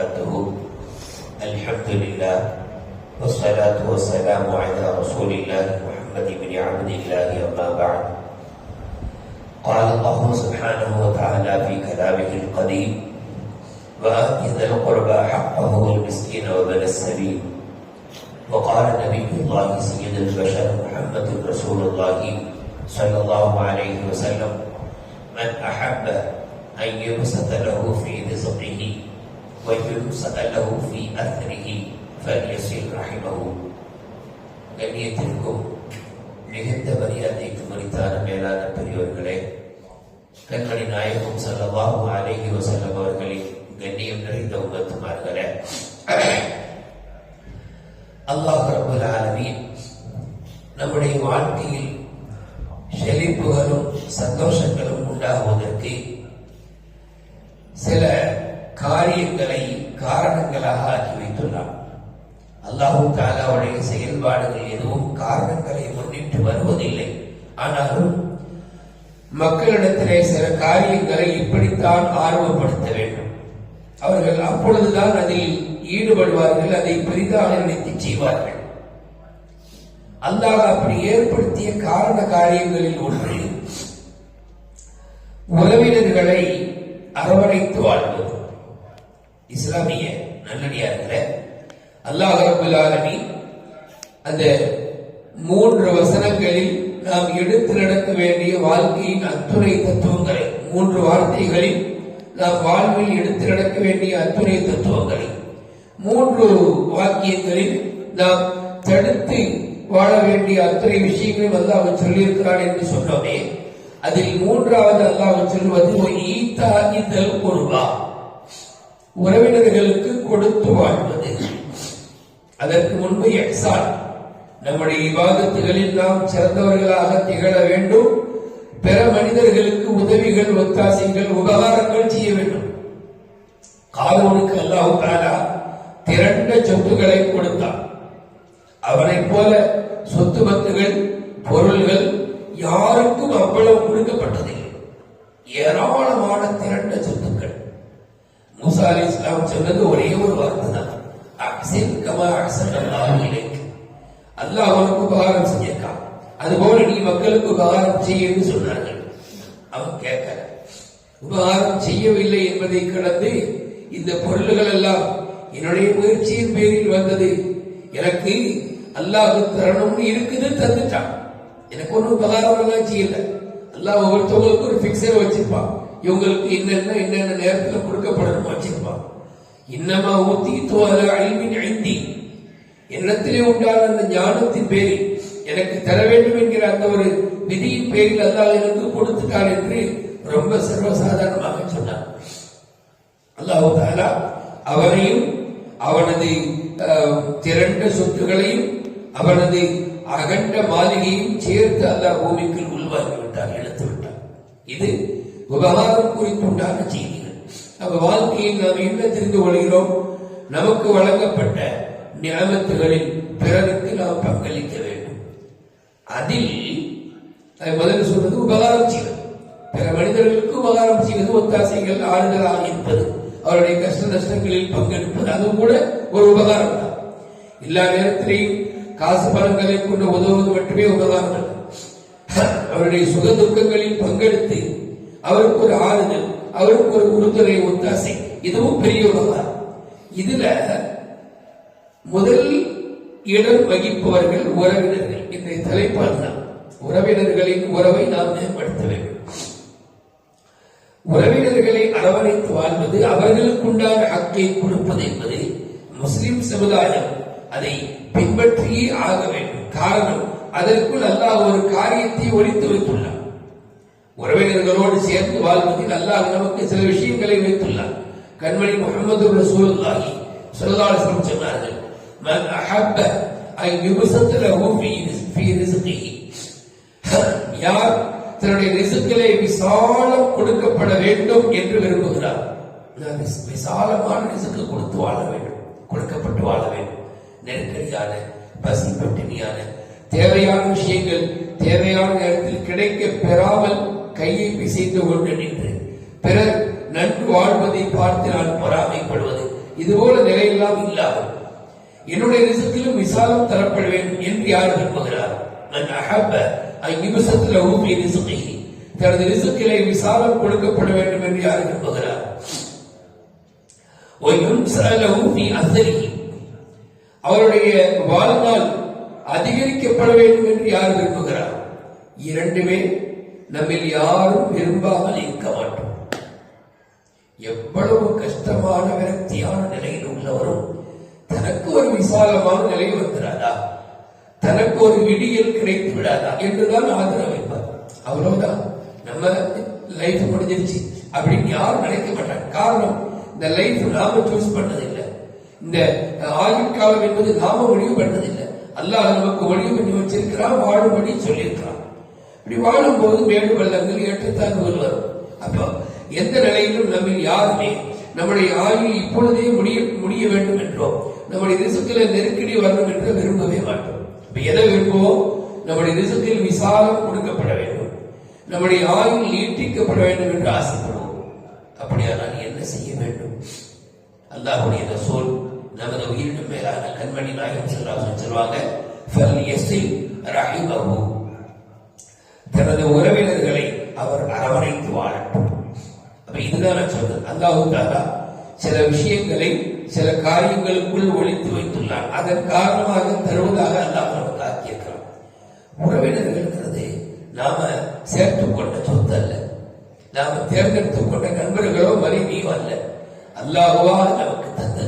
وبركاته الحمد لله والصلاة والسلام على رسول الله محمد بن عبد الله أما بعد. قال الله سبحانه وتعالى في كلامه القديم وآت ذا القربى حقه والمسكين وابن السبيل وقال نبي الله سيد البشر محمد رسول الله صلى الله عليه وسلم من أحب أن يبسط له في رزقه ويبسط له في أثره فليصل رحمه கண்ணியத்திற்கும் மிகுந்த மரியாதைக்கு மரித்தான மேலான பெரியவர்களே கண்மணி நாயகம் சல்லல்லாஹு அலைஹி வஸல்லம் அவர்களின் கண்ணியம் நிறைந்த உமத்துமார்களே அல்லாஹ் ரப்பல் ஆலமீன் நம்முடைய வாழ்க்கையில் செழிப்புகளும் சந்தோஷங்களும் உண்டாகுவதற்கு சில காரியங்களை காரணங்களாக ஆக்கி வைத்துள்ளான். அல்லாஹு தாலாவுடைய செயல்பாடுகள் எதுவும் காரணங்களை முன்னிட்டு வருவதில்லை. ஆனாலும் மக்களிடத்திலே சில காரியங்களை இப்படித்தான் ஆர்வப்படுத்த வேண்டும். அவர்கள் அப்பொழுதுதான் அதில் ஈடுபடுவார்கள் அதை பெரிதாக நினைத்து செய்வார்கள். அல்லாஹ் அப்படி ஏற்படுத்திய காரண காரியங்களில் ஒன்று உறவினர்களை அரவணைத்து வாழ்வது. இஸ்லாமிய நல்லடியார்கள அல்லாஹ் ரபுல் அந்த மூன்று வசனங்களில் நாம் எடுத்து நடக்க வேண்டிய வாழ்க்கையின் அத்துணை தத்துவங்களை மூன்று வார்த்தைகளில் நாம் வாழ்வில் எடுத்து நடக்க வேண்டிய அத்துணை தத்துவங்களை மூன்று வாக்கியங்களில் நாம் தடுத்து வாழ வேண்டிய அத்தனை வந்து அல்லாஹ் சொல்லியிருக்கிறான் என்று சொன்னோமே அதில் மூன்றாவது அல்லாஹ் சொல்வது ஈத்தா இதழ் குருபா. உறவினர்களுக்கு கொடுத்து வாழ்வது. அதற்கு முன்பு எக்ஸால் நம்முடைய விவாதத்துகளில் நாம் சிறந்தவர்களாக திகழ வேண்டும். பிற மனிதர்களுக்கு உதவிகள் ஒத்தாசைகள் உபகாரங்கள் செய்ய வேண்டும். காலோனுக்கு அல்லாஹு தாலா திரண்ட சொத்துக்களை கொடுத்தார் அவனைப் போல சொத்து பத்துகள் பொருள்கள் யாருக்கும் அவ்வளவு கொடுக்கப்பட்டதில்லை. ஏராளமான திரண்ட சொத்து மூசா அலி இஸ்லாம் சொன்னது ஒரே ஒரு வார்த்தை தான் அக்சின் கமா அக்சன் அல்லாஹ் இலைக்கு அல்லாஹ் அவனுக்கு உபகாரம் செஞ்சிருக்கான். அதுபோல நீ மக்களுக்கு உபகாரம் செய்யன்னு சொன்னார்கள். அவன் கேட்கல உபகாரம் செய்யவில்லை என்பதை கடந்து இந்த பொருள்கள் எல்லாம் என்னுடைய முயற்சியின் பேரில் வந்தது. எனக்கு அல்லாஹ் தரணும்னு இருக்குது தந்துட்டான். எனக்கு ஒன்றும் உபகாரம் எல்லாம் செய்யல. அல்லாஹ் ஒவ்வொருத்தவங்களுக்கு ஒரு பிக்சர் வச்சிருப்பான். இவங்களுக்கு என்னென்ன என்னென்ன நேரத்தில் கொடுக்கப்படணும் வச்சிருப்பாங்க இன்னமா ஊத்தி தோல அழிவின் ஐந்தி எண்ணத்திலே உண்டான அந்த ஞானத்தின் பேரில் எனக்கு தர வேண்டும் என்கிற அந்த ஒரு விதியின் பேரில் அல்லாஹ் எனக்கு கொடுத்துட்டான் என்று ரொம்ப சர்வசாதாரணமாக சொன்னார். அல்லாஹு தாலா அவனையும் அவனது திரண்ட சொத்துகளையும் அவனது அகண்ட மாளிகையும் சேர்த்து அல்லாஹ் பூமிக்குள் உள்வாங்கி விட்டார் எடுத்து விட்டார் இது விவகாரம் குறித்துண்டான செய்திகள் நம்ம வாழ்க்கையில் நாம் என்ன தெரிந்து கொள்கிறோம்? நமக்கு வழங்கப்பட்ட நியமத்துகளில் பிறருக்கு நாம் பங்களிக்க வேண்டும். அதில் அது முதல்ல சொல்றது உபகாரம் செய்வது. பிற மனிதர்களுக்கு உபகாரம் செய்வது ஒத்தாசைகள் ஆறுதலாக இருப்பது. அவருடைய கஷ்ட நஷ்டங்களில் பங்கெடுப்பது. அதுவும் கூட ஒரு உபகாரம் தான். எல்லா நேரத்திலையும் காசு பணங்களை கொண்டு உதவுவது மட்டுமே உபகாரம் அவருடைய சுக துக்கங்களில் பங்கெடுத்து அவருக்கு ஒரு ஆறுதல் அவருக்கு ஒரு உறுதுணை ஒத்தாசை இதுவும் பெரிய உலகம் இதுல முதல் இடம் வகிப்பவர்கள் உறவினர்கள். இன்றைய தலைப்பால் தான். உறவினர்களின் உறவை நாம் மேம்படுத்த வேண்டும். உறவினர்களை அரவணைத்து வாழ்வது அவர்களுக்குண்டான ஹக்கை கொடுப்பது என்பது முஸ்லிம் சமுதாயம் அதை பின்பற்றியே ஆக வேண்டும். காரணம் அதற்குள் அல்லாஹ் ஒரு காரியத்தை ஒழித்து வைத்துள்ளார் உறவினர்களோடு சேர்ந்து வாழ்வதில் அல்லாஹ் நமக்கு சில விஷயங்களை வைத்துள்ளார் கண்மணி முகமது ரசூலுல்லாஹி ஸல்லல்லாஹு சொன்னார்கள் மன் அஹப்ப ஐ யுபஸத் லஹு ஃபீ ஃபீ யார் தன்னுடைய ரிசுக்களை விசாலம் கொடுக்கப்பட வேண்டும் என்று விரும்புகிறார்? விசாலமான ரிசுக்கு கொடுத்து வாழ வேண்டும் கொடுக்கப்பட்டு வாழ வேண்டும். நெருக்கடியான பசி பட்டினியான தேவையான விஷயங்கள் தேவையான நேரத்தில் கிடைக்க பெறாமல் கையை பிசைந்து கொண்டு நின்று பிறர் நன்கு வாழ்வதை பார்த்து நான் பொறாமைப்படுவது. இதுபோல நிலையெல்லாம் இல்லாமல் என்னுடைய ரிசத்திலும் விசாலம் தரப்பட வேண்டும் என்று யார் விரும்புகிறார்? நான் அகப்ப ஐயுசத்தில் ஊமை ரிசுகை தனது ரிசுக்கிலே விசாலம் கொடுக்கப்பட வேண்டும் என்று யார் விரும்புகிறார்? அவருடைய வாழ்நாள் அதிகரிக்கப்பட வேண்டும் என்று யார் விரும்புகிறார்? இரண்டுமே நம்மில் யாரும் விரும்பாமல் இருக்க மாட்டோம் எவ்வளவு கஷ்டமான விரக்தியான நிலையில் உள்ளவரும் தனக்கு ஒரு விசாலமான நிலை வந்துடாதா தனக்கு ஒரு விடியல் கிடைத்து விடாதா? என்றுதான் ஆதரவு வைப்பார். அவ்வளவுதான். நம்ம லைஃப் முடிஞ்சிருச்சு. அப்படின்னு யாரும் நினைக்க மாட்டாங்க. காரணம் இந்த லைஃப் நாம சூஸ் பண்ணதில்லை. இந்த ஆயுட்காலம் என்பது நாம முடிவு பண்ணதில்லை. அல்லாஹ் நமக்கு ஒளிவு பண்ணி வச்சிருக்கிறான் வாழும்படி சொல்லியிருக்கிறான். இப்படி வாழும்போது மேடு பள்ளங்கள் ஏற்றத்தாழ்வுகள் வரும். அப்போ எந்த நிலையிலும் நம்ம யாருமே நம்முடைய ஆயுள் இப்பொழுதே முடிய முடிய வேண்டும் என்றோ நம்முடைய ரிசுக்கில நெருக்கடி வரணும் என்று விரும்பவே மாட்டோம். இப்ப எதை விரும்புவோம்? நம்முடைய ரிசுக்கில் விசாலம் கொடுக்கப்பட வேண்டும். நம்முடைய ஆயுள் நீட்டிக்கப்பட வேண்டும் என்று ஆசைப்படுவோம். அப்படியானால் என்ன செய்ய வேண்டும்? அல்லாஹுடைய ரசூல் நமது உயிரினும் மேலான கண்மணி நாயகம் செல்வாங்க சொல்வாங்க ஃபல் தனது உறவினர்களை அவர் அரவணைத்து வாழட்டும். அப்ப இதுதான் சொல்றது அல்லாஹு தாலா சில விஷயங்களை சில காரியங்களுக்குள் ஒழித்து வைத்துள்ளார் அதன் காரணமாக தருவதாக அல்லாஹ் நமக்கு ஆக்கியிருக்கிறான் உறவினர்கள்ங்கிறது நாம சேர்த்துக் கொண்ட சொத்து அல்ல நாம தேர்ந்தெடுத்துக் கொண்ட நண்பர்களோ மனைவியோ அல்ல. அல்லாஹுவா நமக்கு தந்த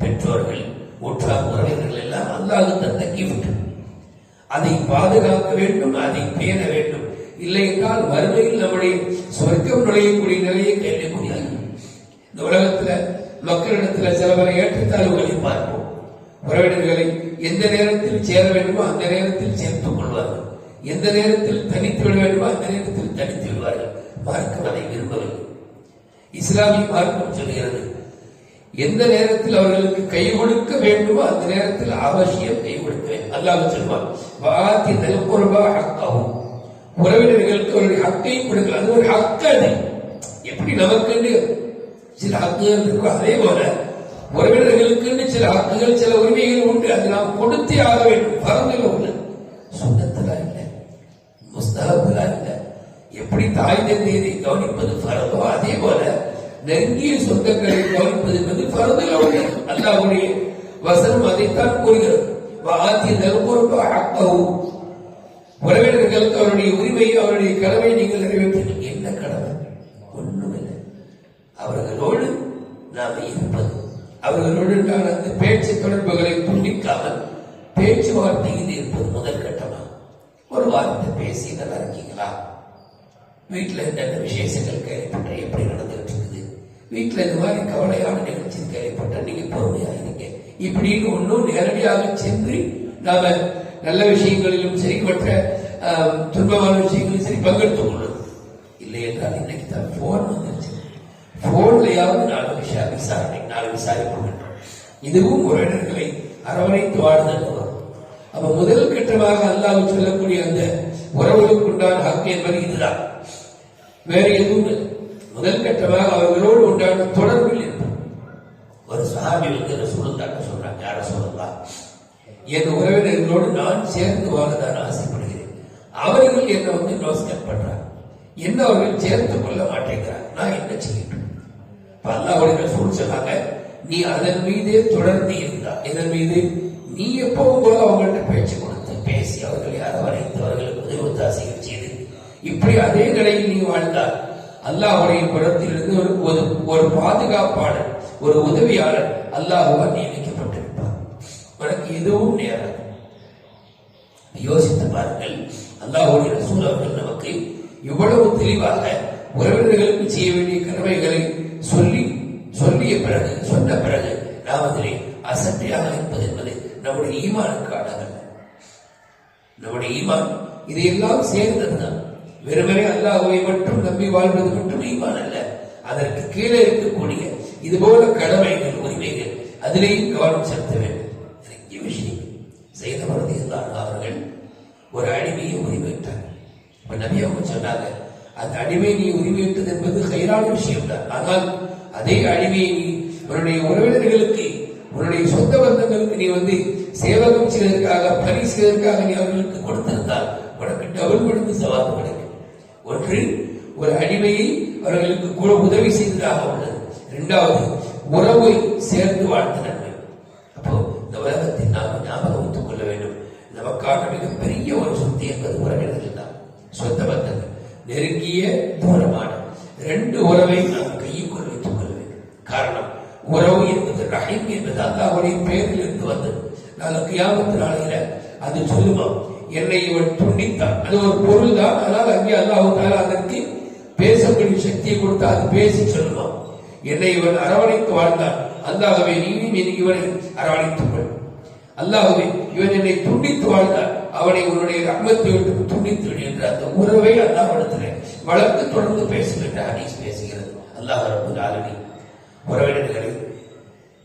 பெற்றோர்கள் உற்றார் உறவினர்கள் எல்லாம் அல்லாஹு தந்த கிஃப்ட் அதை பாதுகாக்க வேண்டும் அதை பேண வேண்டும். இல்லை என்றால் வறுமையில் நம்முடைய சொர்க்கம் நுழையக்கூடிய நிலையை கேட்க முடியாது. இந்த உலகத்துல மக்களிடத்துல சிலவரை ஏற்றத்தாழ்வுகளை பார்ப்போம். உறவினர்களை எந்த நேரத்தில் சேர வேண்டுமோ அந்த நேரத்தில் சேர்த்துக் கொள்வார்கள். எந்த நேரத்தில் தனித்து விட வேண்டுமோ அந்த நேரத்தில் தனித்து விடுவார்கள். மார்க்கம் அதை விரும்பவில்லை. இஸ்லாமிய மார்க்கம் சொல்கிறது எந்த நேரத்தில் அவர்களுக்கு கை கொடுக்க வேண்டுமோ அந்த நேரத்தில் அவசியம் கை கொடுக்க வேண்டும். அல்லாஹ் சொல்வான் வாத்தி நல்குர்பா ஹக்காவும் உறவினர்களுக்கு ஒரு ஹக்கை கொடுக்கல. அது ஒரு ஹக்கு அது. எப்படி நமக்குன்னு சில ஹக்குகள் இருக்கும் அதே போல உறவினர்களுக்குன்னு சில ஹக்குகள் சில உரிமைகள் உண்டு. அது நாம் கொடுத்தே ஆக வேண்டும். பரந்தில் ஒண்ணு. சொந்தத்துல இல்லை. முஸ்தகத்துல இல்லை. எப்படி தாய் தந்தையை கவனிப்பது பரந்தோ? அதே போல நெருங்கிய சொந்தங்களை கவனிப்பது என்பது பரந்தில் ஒண்ணு. அல்லாவுடைய வசனம் அதைத்தான் கூறுகிறது. வாத்தி நல்குர்பா ஹக்கஹு. உறவினர்களுக்கு அவருடைய உரிமையை அவருடைய கடமை நீங்கள் நிறைவேற்ற என்ன கடமை? ஒண்ணுமில்லை. அவர்களோடு நாம் இருப்பது. அவர்களோடு நான் அந்த பேச்சு தொடர்புகளை துண்டிக்காமல் பேச்சுவார்த்தையில் இருப்பது முதல் கட்டமா ஒரு வார்த்தை பேசி நல்லா இருக்கீங்களா வீட்டுல என்னென்ன விசேஷங்கள் கேள்விப்பட்ட எப்படி நடந்துகிட்டு இருக்குது வீட்டுல இந்த மாதிரி கவலையான நிகழ்ச்சி கேள்விப்பட்ட நீங்க பொறுமையா இருங்க இப்படின்னு ஒன்றும் நேரடியாக சென்று நாம நல்ல விஷயங்களிலும் சரி மற்ற துன்பமான விஷயங்களும் சரி பங்கெடுத்துக் கொள்ளுது இல்லை என்றால் இன்னைக்கு தான் போன் வந்துருச்சு போன்லையாவது நாலு விஷயம் விசாரணை நாலு விசாரிப்புகின்றோம் இதுவும் உறவினர்களை அரவணைத்து வாழ்ந்தது அப்ப முதல் கட்டமாக அல்லாஹ் சொல்லக்கூடிய அந்த உறவுகளுக்கு உண்டான ஹக்கு என்பது இதுதான். வேற எதுவும் இல்லை. முதல் கட்டமாக அவர்களோடு உண்டான தொடர்பில் இருப்பது ஒரு சஹாபி வந்து ரசூலுல்லாஹ் சொல்றாங்க? யார சொல்லலாம் என் உறவினர்களோடு நான் சேர்ந்து வாழதான் ஆசைப்படுகிறேன். அவர்கள் என்ன வந்து நோஸ்கட் பண்றாங்க. என்ன அவர்கள் சேர்த்து கொள்ள மாட்டேங்கிறார்? நான் என்ன செய்யணும் இப்ப அவர்கள் ரசூல் சொன்னாங்க நீ அதன் மீதே தொடர்ந்து இருந்தா இதன் மீது? நீ எப்பவும் போல அவங்கள்ட்ட பேச்சு கொடுத்து பேசி அவர்களை அரவணைத்து அவர்களுக்கு உதவி தாசிகள் செய்து இப்படி அதே நிலையில் நீ வாழ்ந்தால் அல்லாஹுடைய புறத்திலிருந்து ஒரு ஒரு ஒரு பாதுகாப்பாளர் ஒரு உதவியாளர் அல்லாஹுவா நியமிக்கப்பட்டிருப்பார் உனக்கு எதுவும் நேரம் யோசித்து பாருங்கள் அல்லாஹ்வுடைய ரசூல் அவர்கள் நமக்கு இவ்வளவு தெளிவாக உறவினர்களுக்கு செய்ய வேண்டிய கடமைகளை சொல்லி சொல்லிய பிறகு சொன்ன பிறகு நாம் அதிலே அசட்டையாக இருப்பது என்பது நம்முடைய ஈமானுக்கு அழகல்ல நம்முடைய ஈமான் இதையெல்லாம் சேர்ந்ததுதான். வெறுமனே அல்லாஹுவை மட்டும் நம்பி வாழ்வது மட்டும் ஈமான் அல்ல. அதற்கு கீழே இருக்கக்கூடிய இது போல கடமைகள் உரிமைகள் அதிலேயும் கவனம் செலுத்த வேண்டும். விஷயம். செய்த ஒரு அடிமையை உரிமையிட்டார். இப்ப நபி அவங்க சொன்னாங்க அந்த அடிமை நீ உரிமையிட்டது என்பது கைரான விஷயம் தான் ஆனால் அதே அடிமையை நீ உன்னுடைய உறவினர்களுக்கு உன்னுடைய சொந்த பந்தங்களுக்கு நீ வந்து சேவகம் செய்வதற்காக பணி செய்வதற்காக நீ அவர்களுக்கு கொடுத்திருந்தால் உனக்கு டபுள் மடங்கு சவால் கிடைக்கும். ஒன்று ஒரு அடிமையை அவர்களுக்கு கூட உதவி செய்ததாக உள்ளது. இரண்டாவது உறவை சேர்ந்து வாழ்ந்தது நமக்காக நமக்கான மிகப்பெரிய ஒரு சொத்து என்பது உறவினர்கள் தான் சொந்த பந்தங்கள். நெருங்கிய தூரமான ரெண்டு உறவை நாம் கையுக்குள் வைத்துக் கொள்ள வேண்டும். காரணம் உறவு என்பது ரஹீம் என்பது அல்லாஹுடைய பெயரில் இருந்து வந்தது. நாங்கள் கியாமத்து நாளையில அது சொல்லுமா? என்னை இவன் துண்டித்தான். அது ஒரு பொருள் தான் ஆனால் அங்கே அல்லாஹு தாலா அதற்கு பேசக்கூடிய சக்தியை கொடுத்து அது பேசி சொல்லுமா? என்னை இவன் அரவணைத்து வாழ்ந்தான். அல்லாஹவை நீயும் இவனை அரவணைத்துக் கொள். அல்லாஹுவே இவன் என்னை துண்டித்து வாழ்ந்தான் அவனை உன்னுடைய ரகமத்தை விட்டு துண்டித்து விடு என்ற அந்த உறவை அல்லாஹ்விடத்திலே வளர்த்து தொடர்ந்து பேசுகின்ற ஹதீஸ் பேசுகிறது. அல்லாஹ் ரப்பல் ஆலமி உறவினர்களை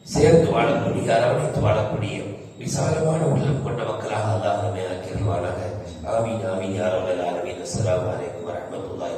சேர்ந்து வாழக்கூடிய அரவணைத்து வாழக்கூடிய விசாலமான உள்ளம் கொண்ட மக்களாக அல்லாஹ் நம்மை ஆக்கிடுவானாக ஆமீன் ஆமீன் யாரவர் ஆலமீன். அஸ்லாம் அலைக்கும் வரஹ்மத்துல்லாஹி